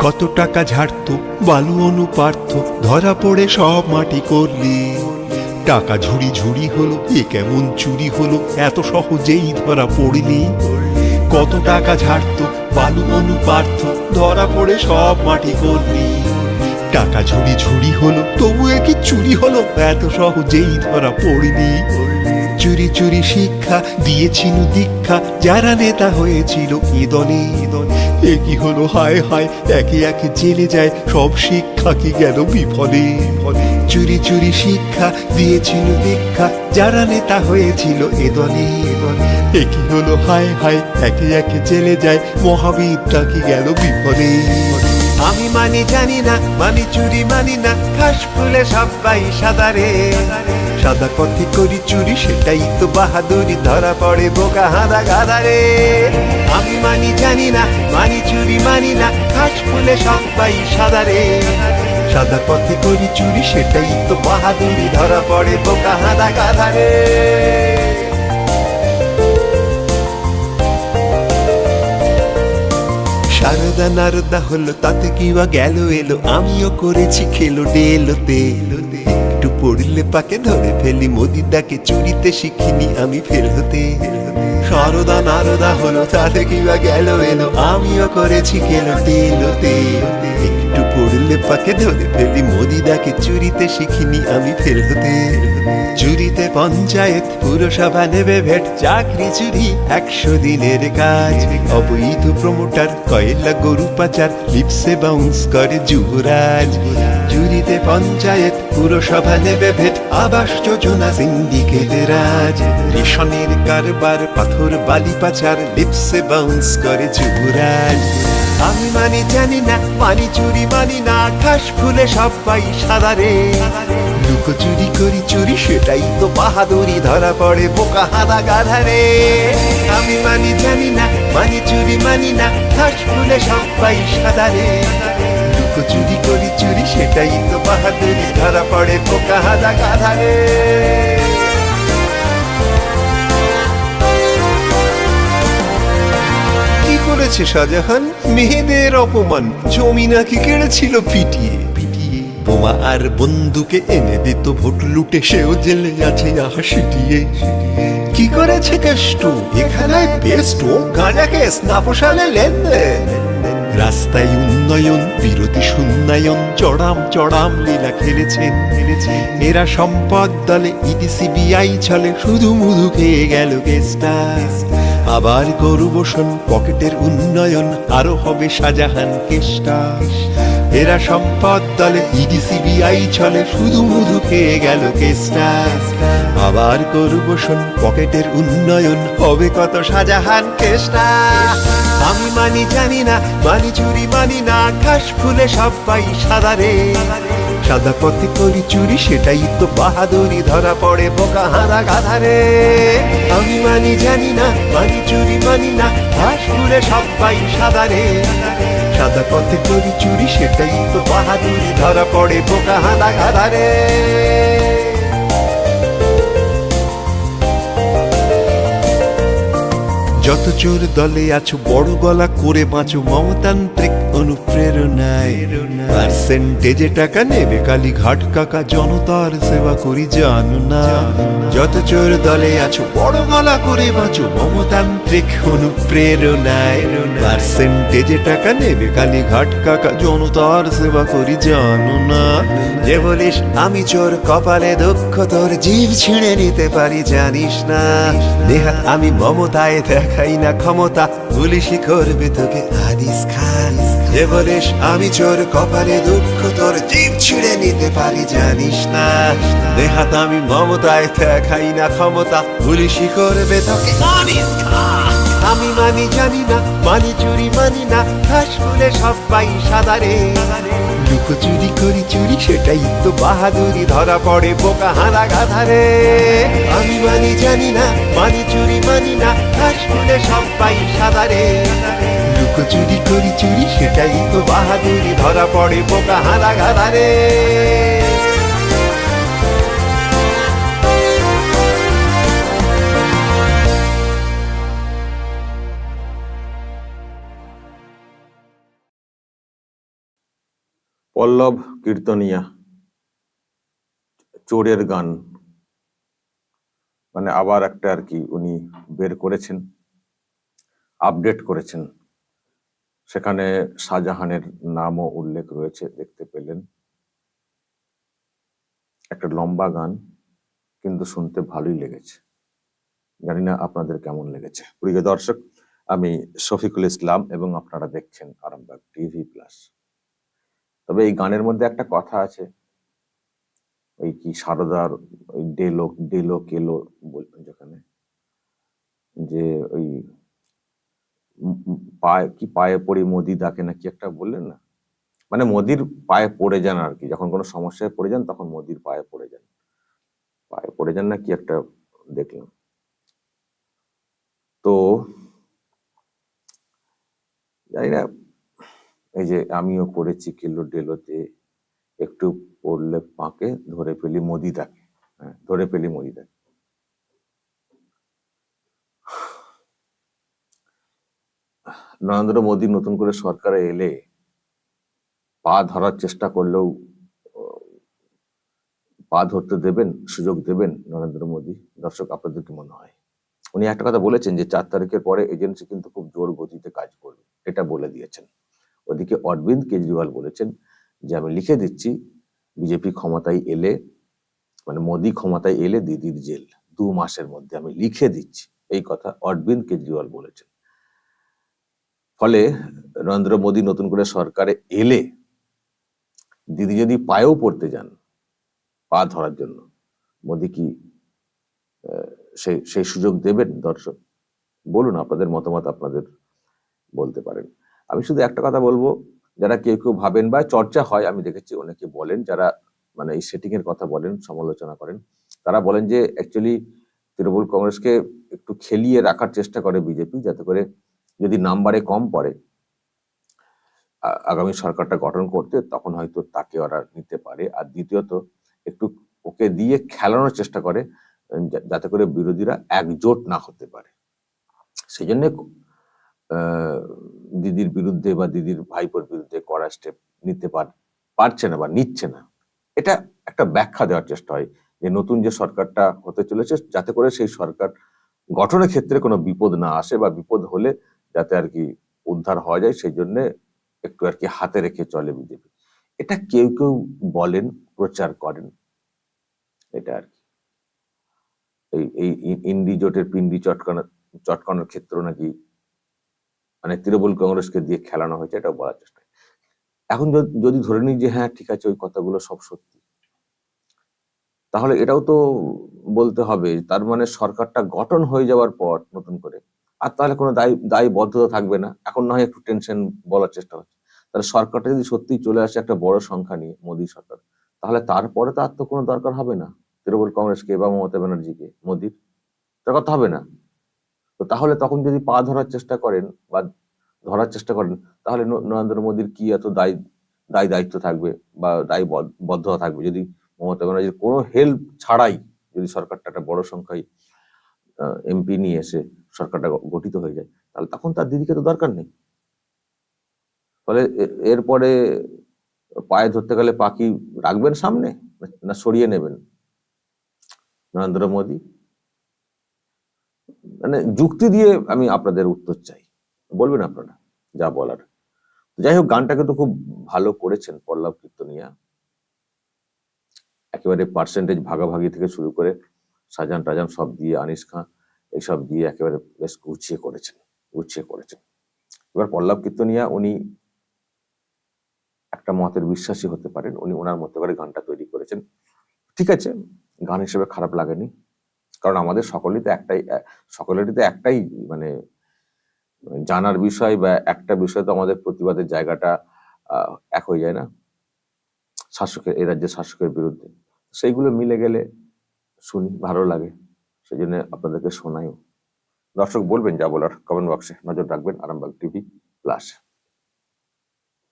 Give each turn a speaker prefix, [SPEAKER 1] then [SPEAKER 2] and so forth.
[SPEAKER 1] কত টাকা ঝাড়তো, বালু অনুপার্থ ধরা পড়ে সব মাটি করলি। টাকা ঝুড়ি ঝুড়ি হলো, এ কেমন চুরি হলো, এত সহজেই ধরা পড়লি। কত টাকা ঝাড়তো, বালু অনুপার্থ ধরা পড়ে সব মাটি করলি। টাকা ঝুড়ি ঝুড়ি হলো, তবু কি চুরি হলো, এত সহজেই ধরা পড়লি। চুরি চুরি শিক্ষা দিয়েছিল দীক্ষা, যারা নেতা হয়েছিল ইদনে এ কি হলো? হায় হায়। একে একে জেলে যায়। সব শিক্ষা কি গেল বিফলে চুরি চুরি শিক্ষা দিয়েছিল দীক্ষা যারা নেতা হয়েছিল এ কি হলো? হায় হায়। একে একে জেলে যায়। মহাবীরটা কি গেল বিফলে
[SPEAKER 2] আমি মানি জানি না, মানি চুরি মানি না। খাস ফুলে সবাই সাদা রে। সাদা পথে করি চুরি, সেটাই তো বাহাদুরি। ধরা পড়ে বোকা হাদা গাদা রে। আমি মানি জানি না মানি চুরি মানি না খাস ফুলে সবাই সাদা রে সাদা পথে করি চুরি, সেটাই তো বাহাদুরি, ধরা পড়ে বোকা হাদা গাদা রে সারদা নারদা হলো, তাতে কি বা গেল এলো? আমিও করেছি খেলো ডেলোতে। একটু পড়লে পাকে ধরে ফেলি, মোদিদাকে চুরিতে শিখিনি আমি ফেল হতে। সারদা নারদা হলো, তাতে কি বা গেল এলো? আমিও করেছি খেলো ডেলোতে একটু পড়লে পাকে ধরে ফেলি মোদিদাকে চুরিতে শিখিনি আমি ফেল হতে চুরিতে পঞ্চায়েত, পুরসভা নেবে ভেট, চাকরি চুরি, একশো দিনের কাজ। অবৈধ প্রমোটার কয়লা গরু পাচার, লিপসে বাউন্স করে যুবরাজ। চুরিতে পঞ্চায়েত পুরসভা নেবে ভেট, আবাস যোজনা সিন্ডিকেটের রাজ। রেশনের কারবার, পাথর, বালি পাচার, লিপসে বাউন্স করে যুবরাজ। আমি মানি, জানি না, মানি চুরি, মানি না, ঠাস ফুলে সবাই সাদা রে। লুকো চুরি করি চুরি, সেটাই তো বাহাদুরি, ধরা পড়ে বোকা হাদা গাধা রে। আমি মানি, জানি না, মানি চুরি, মানি না, ঠাস ফুলে সবাই সাদা রে। লুকো চুরি চুরি সেটাই তো বাহাদুরি। ধরা পড়ে বোকা হাদা গাধা রে কি করেছে শাহজাহান? মেয়েদের অপমান। জমি নাকি কেড়েছিল পিটিয়ে। পিটিয়ে বোমা আর বন্দুকে এনে দিত, ভোট লুটে সেও জেলে আছে, আহা সিটিয়ে। কি করেছে কেষ্ট? এখানে বেস্ট গাঁজা কেস না পোষালে লেনদেন। রাস্তায় উন্নয়ন, বিরতি সুন্নয়ন, চড়াম চড়াম লীলা খেলেছেন খেলেছে এরা সম্পদ দলে ইডিসিবিআই চলে শুধু মুধু খেয়ে গেল কেসটা। আবার গরু বসন পকেটের উন্নয়ন, আরও হবে শাহজাহান কেষ্টা এরা সম্পদ দলে ইডি সিবিআই চলে শুধু মুধু খেয়ে গেল কেসটা। আবার গরু বসন পকেটের উন্নয়ন হবে কত শাহজাহান কেষ্টা আমি মানি জানি না, মানি চুরি মানি না ঠাস ফুলে সবাই সাদা রে। সাদা পথে করি চুরি, সেটাই তো বাহাদুরি, ধরা পড়ে বোকা হারা গাধা রে। আমি মানি জানি না, মানি চুরি মানি না ঠাস ফুলে সবাই সাদা রে। সাদা পথে করি চুরি, সেটাই তো বাহাদুরি। ধরা পড়ে বোকা হাদা গাধারে
[SPEAKER 1] যত চোর দলে আছো, বড় গলা করে বাঁচো। মমতান্ত্রিক অনুপ্রেরণায়। পার্সেন্টেজে টাকা নেবে কালী ঘাট কাকা, জনতার সেবা করি জানো না। যত চোর দলে আছো বড় গলা করে বাঁচো, মমতান্ত্রিক অনুপ্রেরণায়। পার্সেন্টেজে টাকা নেবে কালী ঘাট কাকা, জনতার সেবা করি জানো না।
[SPEAKER 2] যে বলিস, আমি চোর কপালে দক্ষ তোর জীব ছিঁড়ে নিতে পারি, জানিস না। নেহা আমি মমতায় দেখাই না ক্ষমতা পুলিশই করবে তোকে আদিস খান। বলিস আমি চোর কপালে দুঃখ তোর জীব ছিঁড়ে নিতে পারি জানিস না? নেহাত আমি মমতায় দেখাই না ক্ষমতা। পুলিশই করবে তোকে। আমি মানি জানি না মানি চুরি মানি না ঘাস ফুলে সবাই সাদা রে। লুকো চুরি করি চুরি সেটাই তো বাহাদুরি ধরা পড়ে বোকা হারা গাধা রে। আমি মানি জানি না মানি চুরি মানি না ঘাস ফুলে সবাই সাদা রে। লুকো চুরি করি চুরি, সেটাই তো বাহাদুরি। ধরা পড়ে বোকা হারা গাধা রে।
[SPEAKER 3] পল্লব কীর্তনিয়া, চোরের গান। মানে আবার একটা আর কি উনি বের করেছেন, আপডেট করেছেন। সেখানে শাহজাহানের নামও উল্লেখ রয়েছে, দেখতে পেলেন। একটা লম্বা গান, কিন্তু শুনতে ভালোই লেগেছে। জানি না আপনাদের কেমন লেগেছে। প্রিয় দর্শক, আমি শফিকুল ইসলাম এবং আপনারা দেখছেন আরামবাগ টিভি প্লাস। তবে এই গানের মধ্যে একটা কথা আছে, ওই কি সারদার ওই ডেলো ডেলো কেলো বলবেন যেখানে? যে ওই পায়ে, কি পায়ে পড়ি মোদি ডাকে না কি একটা বললেন না? মানে মোদির পায়ে পড়ে যান আর কি। যখন কোনো সমস্যায় পড়ে যান তখন মোদির পায়ে পড়ে যান। পায়ে পড়ে যান না কি একটা দেখলাম। তো জানি না, এই যে আমিও করেছি কিলো ডেলোতে, একটু পড়লে পাকে ধরে ফেলি মোদিটাকে হ্যাঁ ধরে ফেলি মোদিটাকে নরেন্দ্র মোদী নতুন করে সরকারে এলে পা ধরার চেষ্টা করলেও, পা ধরতে দেবেন, সুযোগ দেবেন নরেন্দ্র মোদী। দর্শক, আপনাদের কি মনে হয়? উনি একটা কথা বলেছেন যে চার তারিখের পরে এজেন্সি কিন্তু খুব জোর গতিতে কাজ করবে। এটা বলে দিয়েছেন। ওদিকে অরবিন্দ কেজরিওয়াল বলেছেন যে, আমি লিখে দিচ্ছি, বিজেপি ক্ষমতায় এলে মানে মোদী ক্ষমতায় এলে দিদির জেল। দু মাসের মধ্যে আমি লিখে দিচ্ছি। এই কথা অরবিন্দ কেজরিওয়াল বলেছেন। ফলে নরেন্দ্র মোদী নতুন করে সরকারে এলে দিদি যদি পায়েও পড়তে যান, পা ধরার জন্য, মোদী কি সেই সেই সুযোগ দেবেন দর্শক? বলুন, আপনাদের মতামত আপনাদের বলতে পারেন। আমি শুধু একটা কথা বলব, যারা কেউ কেউ ভাবেন বা চর্চা হয়, আমি দেখেছি অনেকে বলেন, যারা মানে এই সেটিং এর কথা বলেন, সমালোচনা করেন, তারা বলেন যে অ্যাকচুয়ালি তৃণমূল কংগ্রেসকে একটু খেলিয়ে রাখার চেষ্টা করে বিজেপি, যাতে করে যদি নাম্বারে কম পড়ে আগামী সরকারটা গঠন করতে তখন হয়তো তাকে ওরা নিতে পারে। আর দ্বিতীয়ত, একটু ওকে দিয়ে খেলানোর চেষ্টা করে যাতে করে বিরোধীরা একজোট না হতে পারে। সেই জন্য দিদির বিরুদ্ধে বা দিদির ভাইপোর বিরুদ্ধে কড়া স্টেপ নিতে পার- পারছে না বা নিচ্ছে না, এটা একটা ব্যাখ্যা দেওয়ার চেষ্টা হয় যে নতুন যে সরকারটা হতে চলেছে, যাতে করে সেই সরকার গঠনের ক্ষেত্রে কোনো বিপদ না আসে বা বিপদ হলে যাতে আর কি উদ্ধার হওয়া যায়, সেই জন্য একটু আর কি হাতে রেখে চলে বিজেপি। এটা কেউ কেউ বলেন, প্রচার করেন। এটা আর কি। এই এই ইন্ডি জোটের পিন্ডি চটকানো, চটকানোর ক্ষেত্র নাকি মানে তৃণমূল কংগ্রেসকে দিয়ে খেলানো হয়েছে এটা বলার চেষ্টা। এখন যদি ধরে নিই যে হ্যাঁ ঠিক আছে, ওই কথাগুলো সব সত্যি। তাহলে এটাও তো বলতে হবে, তার মানে সরকারটা গঠন হয়ে যাওয়ার পর নতুন করে আর তাহলে কোনো দায়ী, দায়বদ্ধতা থাকবে না। এখন না হয় একটু টেনশন বলার চেষ্টা হচ্ছে। তাহলে সরকারটা যদি সত্যি চলে আসে একটা বড় সংখ্যা নিয়ে, মোদী সরকার, তাহলে তারপরে তার তো কোনো দরকার হবে না। তৃণমূল কংগ্রেসকে বা মমতা ব্যানার্জিকে, মোদীর, তার কথা হবে না। তো তাহলে তখন যদি পা ধরার চেষ্টা করেন বা ধরার চেষ্টা করেন, তাহলে নরেন্দ্র মোদীর কি এত দায় দায় দায়িত্ব থাকবে বা দায় বদ্ধতা থাকবে? যদি মমতা ব্যানার্জির কোনো হেল্প ছাড়াই যদি সরকারটা একটা বড় সংখ্যায় এমপি নিয়ে এসে সরকারটা গঠিত হয়ে যায়, তাহলে তখন তার দিদিকে তো দরকার নেই। ফলে এরপরে পায়ে ধরতে গেলে পাখি রাখবেন সামনে না- সরিয়ে নেবেন? নরেন্দ্র মোদী? মানে যুক্তি দিয়ে আমি আপনাদের উত্তর চাই। বলবেন আপনারা যা বলার। যাই হোক, গানটাকে তো খুব ভালো করেছেন পল্লব কীর্তনিয়া। একেবারে পার্সেন্টেজ ভাগাভাগি থেকে শুরু করে সাজান টাজান সব দিয়ে, আনিস খাঁ এইসব দিয়ে একেবারে বেশ গুছিয়ে করেছেন গুছিয়ে করেছেন। এবার পল্লব কীর্তনিয়া উনি একটা মতের বিশ্বাসী হতে পারেন, উনি ওনার মতো করে গানটা তৈরি করেছেন। ঠিক আছে, গান হিসেবে খারাপ লাগেনি, কারণ আমাদের সকলেই তো একটাই সকলেরই তো একটাই মানে জানার বিষয় বা একটা বিষয় তো আমাদের প্রতিবাদের জায়গাটা এক হয়ে যায় না, শাসকের, এই রাজ্যের শাসকের বিরুদ্ধে। সেইগুলো মিলে গেলে শুনি, ভালো লাগে। সেই জন্য আপনাদেরকে শোনাইও দর্শক বলবেন যা বলার কমেন্ট বক্সে নজর রাখবেন আরামবাগ টিভি প্লাস